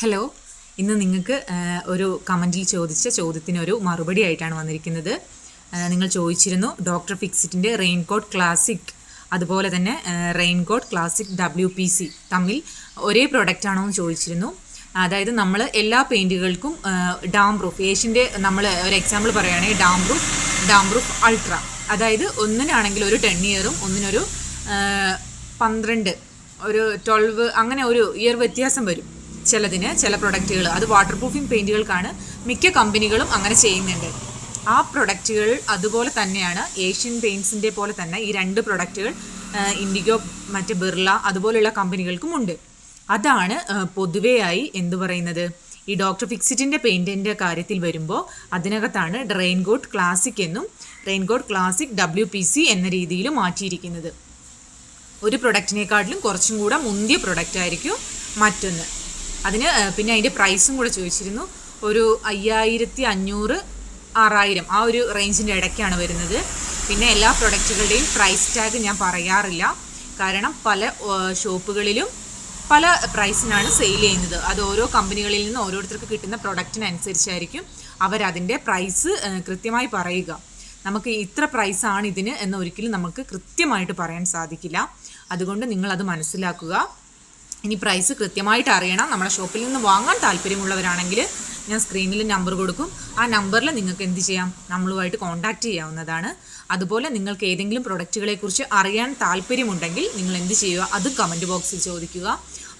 Hello ഇന്ന് നിങ്ങൾക്ക് ഒരു കമന്റിൽ ചോദിച്ച ചോദ്യത്തിനൊരു മറുപടി ആയിട്ടാണ് വന്നിരിക്കുന്നത്. നിങ്ങൾ ചോദിച്ചിരുന്നു ഡോക്ടർ ഫിക്സിറ്റിന്റെ റെയിൻകോട്ട് ക്ലാസിക് അതുപോലെ തന്നെ raincoat classic W P C തമ്മിൽ ഒരേ പ്രൊഡക്റ്റ് ആണോ എന്ന് ചോദിച്ചിരുന്നു. അതായത് നമ്മൾ എല്ലാ പെയിന്റുകൾക്കും ഡാം പ്രൂഫ് ഏഷ്യന്റെ നമ്മൾ ഒരു എക്സാമ്പിൾ പറയുകയാണെങ്കിൽ damp proof damp proof ultra. അതായത് ഒന്നിനാണെങ്കിൽ ഒരു ടെൻ ഇയറും ഒന്നിനൊരു പന്ത്രണ്ട് ഒരു ട്വൽവ് അങ്ങനെ ഒരു ഇയർ വ്യത്യാസം വരും. ചിലതിന് ചില പ്രൊഡക്റ്റുകൾ അത് വാട്ടർ പ്രൂഫിംഗ് പെയിന്റുകൾക്കാണ് മിക്ക കമ്പനികളും അങ്ങനെ ചെയ്യുന്നുണ്ട്. ആ പ്രൊഡക്റ്റുകൾ അതുപോലെ തന്നെയാണ് ഏഷ്യൻ പെയിൻസിന്റെ പോലെ തന്നെ ഈ രണ്ട് പ്രൊഡക്റ്റുകൾ ഇൻഡിഗോ മറ്റ് ബിർള അതുപോലെയുള്ള കമ്പനികൾക്കും ഉണ്ട്. അതാണ് പൊതുവെയായി എന്തു പറയുന്നത്? ഈ ഡോക്ടർ ഫിക്സിറ്റിന്റെ പെയിന്റിന്റെ കാര്യത്തിൽ വരുമ്പോൾ അതിനകത്താണ് റെയിൻകോട്ട് ക്ലാസിക് എന്നും raincoat classic W P C എന്ന രീതിയിൽ മാറ്റിയിരിക്കുന്നത്. ഒരു പ്രൊഡക്റ്റിനെക്കാട്ടിലും കുറച്ചും കൂടെ മുന്തിയ പ്രൊഡക്റ്റ് ആയിരിക്കും മറ്റൊന്ന്. അതിന് പിന്നെ അതിന്റെ പ്രൈസും കൂടെ ചോദിച്ചിരുന്നു. ഒരു അയ്യായിരത്തി അഞ്ഞൂറ് ആറായിരം ആ ഒരു റേഞ്ചിന്റെ ഇടയ്ക്കാണ് വരുന്നത്. പിന്നെ എല്ലാ പ്രൊഡക്റ്റുകളുടെയും പ്രൈസ് ടാഗ് ഞാൻ പറയാറില്ല. കാരണം പല ഷോപ്പുകളിലും പല പ്രൈസിനാണ് സെയിൽ ചെയ്യുന്നത്. അത് ഓരോ കമ്പനികളിൽ നിന്ന് ഓരോരുത്തർക്ക് കിട്ടുന്ന പ്രൊഡക്റ്റിനനുസരിച്ചായിരിക്കും അവരതിന്റെ പ്രൈസ് കൃത്യമായി പറയുക. നമുക്ക് ഇത്ര പ്രൈസാണ് ഇതിന് എന്ന് ഒരിക്കലും നമുക്ക് കൃത്യമായിട്ട് പറയാൻ സാധിക്കില്ല. അതുകൊണ്ട് നിങ്ങളത് മനസ്സിലാക്കുക. ഇനി പ്രൈസ് കൃത്യമായിട്ട് അറിയണം. നമ്മുടെ ഷോപ്പിൽ നിന്ന് വാങ്ങാൻ താല്പര്യമുള്ളവരാണെങ്കിൽ ഞാൻ സ്ക്രീനിൽ നമ്പർ കൊടുക്കും. ആ നമ്പറിൽ നിങ്ങൾക്ക് എന്ത് ചെയ്യാം? നമ്മളുമായിട്ട് കോൺടാക്റ്റ് ചെയ്യാവുന്നതാണ്. അതുപോലെ നിങ്ങൾക്ക് ഏതെങ്കിലും പ്രൊഡക്റ്റുകളെക്കുറിച്ച് അറിയാൻ താല്പര്യമുണ്ടെങ്കിൽ നിങ്ങൾ എന്ത് ചെയ്യുക? അത് കമന്റ് ബോക്സിൽ ചോദിക്കുക.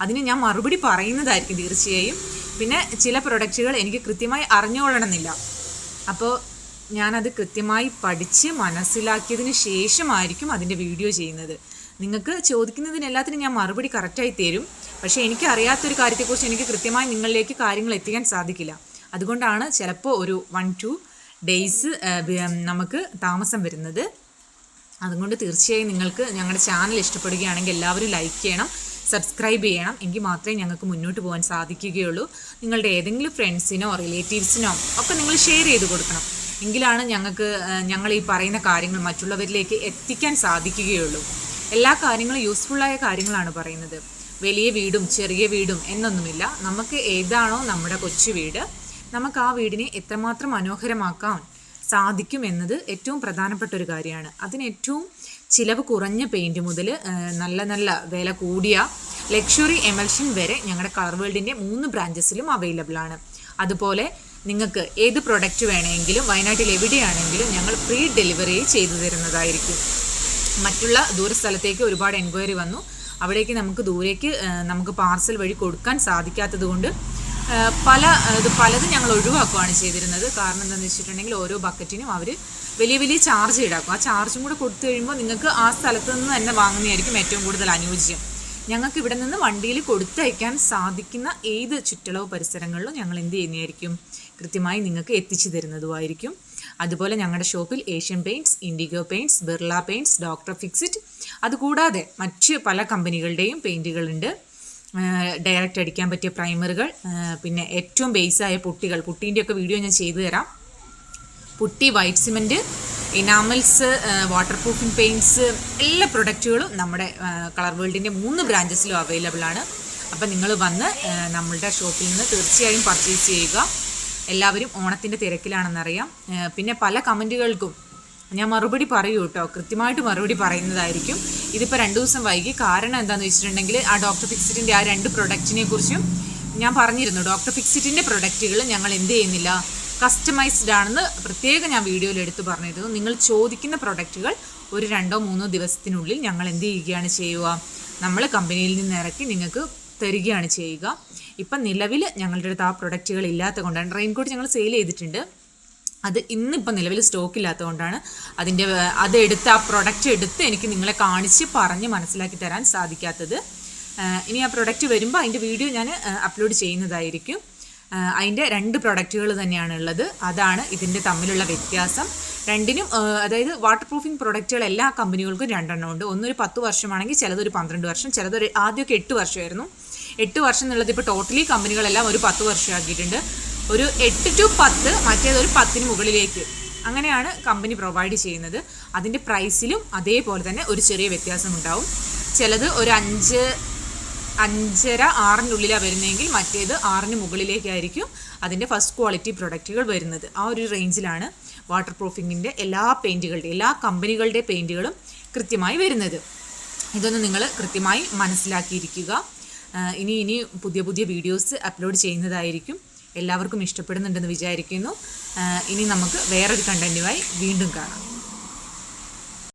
അതിന് ഞാൻ മറുപടി പറയുന്നതായിരിക്കും തീർച്ചയായും. പിന്നെ ചില പ്രൊഡക്റ്റുകൾ എനിക്ക് കൃത്യമായി അറിഞ്ഞുകൊള്ളണമെന്നില്ല. അപ്പോൾ ഞാനത് കൃത്യമായി പഠിച്ച് മനസ്സിലാക്കിയതിന് ശേഷമായിരിക്കും അതിന്റെ വീഡിയോ ചെയ്യുന്നത്. നിങ്ങൾക്ക് ചോദിക്കുന്നതിന് എല്ലാത്തിനും ഞാൻ മറുപടി കറക്റ്റായി തരും. പക്ഷേ എനിക്ക് അറിയാത്തൊരു കാര്യത്തെക്കുറിച്ച് എനിക്ക് കൃത്യമായി നിങ്ങളിലേക്ക് കാര്യങ്ങൾ എത്തിക്കാൻ സാധിക്കില്ല. അതുകൊണ്ടാണ് ചിലപ്പോൾ ഒരു വൺ ടു ഡേയ്സ് നമുക്ക് താമസം വരുന്നത്. അതുകൊണ്ട് തീർച്ചയായും നിങ്ങൾക്ക് ഞങ്ങളുടെ ചാനൽ ഇഷ്ടപ്പെടുകയാണെങ്കിൽ എല്ലാവരും ലൈക്ക് ചെയ്യണം സബ്സ്ക്രൈബ് ചെയ്യണം. എങ്കിൽ മാത്രമേ ഞങ്ങൾക്ക് മുന്നോട്ട് പോകാൻ സാധിക്കുകയുള്ളൂ. നിങ്ങളുടെ ഏതെങ്കിലും ഫ്രണ്ട്സിനോ റിലേറ്റീവ്സിനോ ഒക്കെ നിങ്ങൾ ഷെയർ ചെയ്ത് കൊടുക്കണം. എങ്കിലാണ് ഞങ്ങൾക്ക് ഞങ്ങൾ ഈ പറയുന്ന കാര്യങ്ങൾ മറ്റുള്ളവരിലേക്ക് എത്തിക്കാൻ സാധിക്കുകയുള്ളൂ. എല്ലാ കാര്യങ്ങളും യൂസ്ഫുള്ളായ കാര്യങ്ങളാണ് പറയുന്നത്. വലിയ വീടും ചെറിയ വീടും എന്നൊന്നുമില്ല. നമുക്ക് ഏതാണോ നമ്മുടെ കൊച്ചു വീട്. നമുക്ക് ആ വീടിനെ എത്രമാത്രം മനോഹരമാക്കാൻ സാധിക്കും എന്നത് ഏറ്റവും പ്രധാനപ്പെട്ട ഒരു കാര്യമാണ്. അതിന് ഏറ്റവും ചിലവ് കുറഞ്ഞ പെയിന്റ് മുതൽ നല്ല നല്ല വില കൂടിയ ലക്ഷറി എമൽഷൻ വരെ ഞങ്ങളുടെ കളർ വേൾഡിന്റെ മൂന്ന് ബ്രാഞ്ചസിലും അവൈലബിൾ ആണ്. അതുപോലെ നിങ്ങൾക്ക് ഏത് പ്രൊഡക്റ്റ് വേണമെങ്കിലും വയനാട്ടിൽ എവിടെയാണെങ്കിലും ഞങ്ങൾ ഫ്രീ ഡെലിവറി ചെയ്തു തരുന്നതായിരിക്കും. മറ്റുള്ള ദൂരസ്ഥലത്തേക്ക് ഒരുപാട് എൻക്വയറി വന്നു. അവിടേക്ക് നമുക്ക് ദൂരേക്ക് നമുക്ക് പാർസൽ വഴി കൊടുക്കാൻ സാധിക്കാത്തത് കൊണ്ട് പല ഇത് പലതും ഞങ്ങൾ ഒഴിവാക്കുകയാണ് ചെയ്തിരുന്നത്. കാരണം എന്താണെന്ന് വെച്ചിട്ടുണ്ടെങ്കിൽ ഓരോ ബക്കറ്റിനും അവർ വലിയ വലിയ ചാർജ് ഈടാക്കും. ആ ചാർജും കൂടെ കൊടുത്തു കഴിയുമ്പോൾ നിങ്ങൾക്ക് ആ സ്ഥലത്ത് നിന്ന് തന്നെ വാങ്ങുന്നതായിരിക്കും ഏറ്റവും കൂടുതൽ അനുയോജ്യം. ഞങ്ങൾക്ക് ഇവിടെ നിന്ന് വണ്ടിയിൽ കൊടുത്തയക്കാൻ സാധിക്കുന്ന ഏത് ചുറ്റളവ് പരിസരങ്ങളിലും ഞങ്ങൾ എന്ത് ചെയ്യുന്നതായിരിക്കും? കൃത്യമായി നിങ്ങൾക്ക് എത്തിച്ചു തരുന്നതുമായിരിക്കും. അതുപോലെ ഞങ്ങളുടെ ഷോപ്പിൽ Asian Paints Indigo Paints Birla Paints Doctor Fixit. അതുകൂടാതെ മറ്റ് പല കമ്പനികളുടെയും പെയിന്റുകളുണ്ട് ഡയറക്റ്റ് അടിക്കാൻ പറ്റിയ പ്രൈമറുകൾ പിന്നെ ഏറ്റവും ബേസായ പുട്ടികൾ. പുട്ടീന്റെയൊക്കെ വീഡിയോ ഞാൻ ചെയ്തു തരാം. Putty white cement enamels waterproofing paints എല്ലാ പ്രൊഡക്റ്റുകളും നമ്മുടെ കളർ വേൾഡിന്റെ മൂന്ന് ബ്രാഞ്ചസിലും അവൈലബിൾ ആണ്. അപ്പം നിങ്ങൾ വന്ന് നമ്മളുടെ ഷോപ്പിൽ നിന്ന് തീർച്ചയായും പർച്ചേസ് ചെയ്യുക. എല്ലാവരും ഓണത്തിന്റെ തിരക്കിലാണെന്നറിയാം. പിന്നെ പല കമന്റുകൾക്കും ഞാൻ മറുപടി പറയൂ കേട്ടോ. കൃത്യമായിട്ട് മറുപടി പറയുന്നതായിരിക്കും. ഇതിപ്പോൾ രണ്ട് ദിവസം വൈകി. കാരണം എന്താണെന്ന് വെച്ചിട്ടുണ്ടെങ്കിൽ ആ ഡോക്ടർ ഫിക്സിറ്റിന്റെ ആ രണ്ട് പ്രൊഡക്റ്റിനെ കുറിച്ചും ഞാൻ പറഞ്ഞിരുന്നു. ഡോക്ടർ ഫിക്സിറ്റിന്റെ പ്രൊഡക്റ്റുകൾ ഞങ്ങൾ എന്ത് ചെയ്യുന്നില്ല? കസ്റ്റമൈസ്ഡ് ആണെന്ന് പ്രത്യേകം ഞാൻ വീഡിയോയിൽ എടുത്തു പറഞ്ഞിരുന്നു. നിങ്ങൾ ചോദിക്കുന്ന പ്രൊഡക്റ്റുകൾ ഒരു രണ്ടോ മൂന്നോ ദിവസത്തിനുള്ളിൽ ഞങ്ങൾ എന്ത് ചെയ്യുകയാണ് ചെയ്യുക? നമ്മൾ കമ്പനിയിൽ നിന്ന് ഇറക്കി നിങ്ങൾക്ക് തരികയാണ് ചെയ്യുക. ഇപ്പം നിലവിൽ ഞങ്ങളുടെ അടുത്ത് ആ പ്രൊഡക്റ്റുകൾ ഇല്ലാത്ത കൊണ്ടാണ്. റെയിൻകോട്ട് ഞങ്ങൾ സെയിൽ ചെയ്തിട്ടുണ്ട്. അത് ഇന്നിപ്പോൾ നിലവിൽ സ്റ്റോക്ക് ഇല്ലാത്തതുകൊണ്ടാണ് അതിന്റെ അതെടുത്ത് ആ പ്രൊഡക്റ്റ് എടുത്ത് എനിക്ക് നിങ്ങളെ കാണിച്ച് പറഞ്ഞ് മനസ്സിലാക്കി തരാൻ സാധിക്കാത്തത്. ഇനി ആ പ്രൊഡക്റ്റ് വരുമ്പോൾ അതിന്റെ വീഡിയോ ഞാൻ അപ്ലോഡ് ചെയ്യുന്നതായിരിക്കും. അതിന്റെ രണ്ട് പ്രൊഡക്റ്റുകൾ തന്നെയാണ് ഉള്ളത്. അതാണ് ഇതിന്റെ തമ്മിലുള്ള വ്യത്യാസം. രണ്ടിനും അതായത് വാട്ടർ പ്രൂഫിംഗ് പ്രൊഡക്റ്റുകൾ എല്ലാ കമ്പനികൾക്കും രണ്ടെണ്ണം ഉണ്ട്. ഒന്നൊരു പത്ത് വർഷമാണെങ്കിൽ ചിലതൊരു പന്ത്രണ്ട് വർഷം ചിലതൊരു ആദ്യമൊക്കെ എട്ട് വർഷമായിരുന്നു. എട്ട് വർഷം എന്നുള്ളത് ഇപ്പോൾ ടോട്ടലി കമ്പനികളെല്ലാം ഒരു പത്ത് വർഷമാക്കിയിട്ടുണ്ട്. ഒരു എട്ട് ടു പത്ത് മറ്റേതൊരു പത്തിന് മുകളിലേക്ക് അങ്ങനെയാണ് കമ്പനി പ്രൊവൈഡ് ചെയ്യുന്നത്. അതിന്റെ പ്രൈസിലും അതേപോലെ തന്നെ ഒരു ചെറിയ വ്യത്യാസം ഉണ്ടാവും ചിലത് ഒരു അഞ്ച് അഞ്ചര ആറിനുള്ളിലാണ് വരുന്നതെങ്കിൽ മറ്റേത് ആറിന് മുകളിലേക്കായിരിക്കും അതിന്റെ ഫസ്റ്റ് ക്വാളിറ്റി പ്രൊഡക്റ്റുകൾ വരുന്നത്. ആ ഒരു റേഞ്ചിലാണ് വാട്ടർ പ്രൂഫിങ്ങിന്റെ എല്ലാ പെയിന്റുകളുടെ എല്ലാ കമ്പനികളുടെ പെയിന്റുകളും കൃത്യമായി വരുന്നത്. ഇതൊന്ന് നിങ്ങൾ കൃത്യമായി മനസ്സിലാക്കിയിരിക്കുക. ഇനി ഇനി പുതിയ പുതിയ വീഡിയോസ് അപ്ലോഡ് ചെയ്യുന്നതായിരിക്കും. എല്ലാവർക്കും ഇഷ്ടപ്പെടുന്നുണ്ടെന്ന് വിചാരിക്കുന്നു. ഇനി നമുക്ക് വേറൊരു കണ്ടന്റുമായി വീണ്ടും കാണാം.